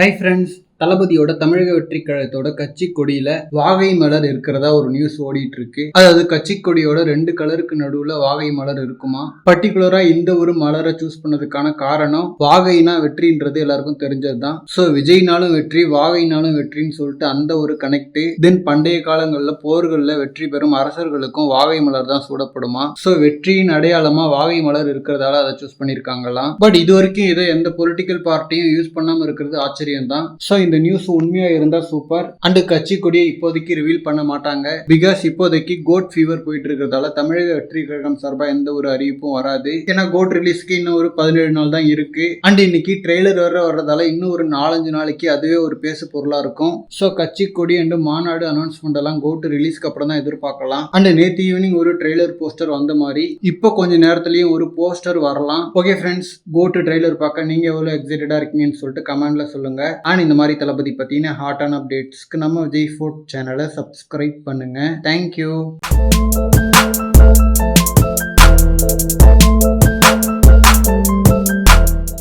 Hi friends தளபதியோட தமிழக வெற்றி கழகத்தோட கட்சி கொடியில வாகை மலர் இருக்கிறதா ஒரு நியூஸ் ஓடிட்டு இருக்கு அதாவது கட்சி கொடியோட ரெண்டு கலருக்கு நடுவுல வாகை மலர் இருக்குமா? பர்டிகுலரா இந்த ஒரு மலரை சூஸ் பண்ணதுக்கான காரணம் வாகைனா வெற்றின்றது எல்லாருக்கும் தெரிஞ்சதுதான். ஸோ விஜய்னாலும் வெற்றி வாகைனாலும் வெற்றின்னு சொல்லிட்டு அந்த ஒரு கனெக்ட் தென் பண்டைய காலங்களில் போர்களில் வெற்றி பெறும் அரசர்களுக்கும் வாகை மலர் தான் சூடப்படுமா? ஸோ வெற்றியின் அடையாளமா வாகை மலர் இருக்கிறதால அதை சூஸ் பண்ணிருக்காங்களாம் பட் இது வரைக்கும் இதை எந்த பொலிட்டிக்கல் பார்ட்டியும் யூஸ் பண்ணாம இருக்கிறது ஆச்சரியம் தான் ஸோ இந்த நியூஸ் உண்மையா இருந்தா சூப்பர் அண்ட் கட்சி கொடியை இப்போதைக்கு ரிவீல் பண்ண மாட்டாங்க. பிகாஸ் இப்போதைக்கு கோட் ஃபீவர் போயிட்டு இருக்கிறதால தமிழக வெற்றி கழகம் சார்பா எந்த ஒரு அறிவிப்பும் வராது. ஏன்னா கோட் ரிலீஸ்க்கு இன்னும் ஒரு பதினேழு நாள் தான் இருக்கு. அண்ட் இன்னைக்கு ட்ரெய்லர் வர வர்றதால இன்னும் ஒரு நாலஞ்சு நாளைக்கு அதுவே ஒரு பேசு பொருளா இருக்கும். ஸோ கட்சி கொடி அண்ட் மாநாடு அனௌன்ஸ்மெண்ட் எல்லாம் கோட் ரிலீஸ்க்கு அப்புறம் தான் எதிர்பார்க்கலாம். அண்ட் நேற்று ஈவினிங் ஒரு ட்ரெய்லர் போஸ்டர் வந்த மாதிரி இப்போ கொஞ்ச நேரத்துலயும் ஒரு போஸ்டர் வரலாம். ஓகே ஃப்ரெண்ட்ஸ் கோட்டு ட்ரெய்லர் பார்க்க நீங்க எவ்வளவு எக்ஸைட்டடா இருக்கீங்கன்னு சொல்லிட்டு கமெண்ட்ல சொல்லுங்க. அண்ட் இந்த மாதிரி தளபதி பற்றின ஹாட்டான அப்டேட்ஸ்க்கு நம்ம விஜய் ஃபுட் சேனலை சப்ஸ்கிரைப் பண்ணுங்க. Thank you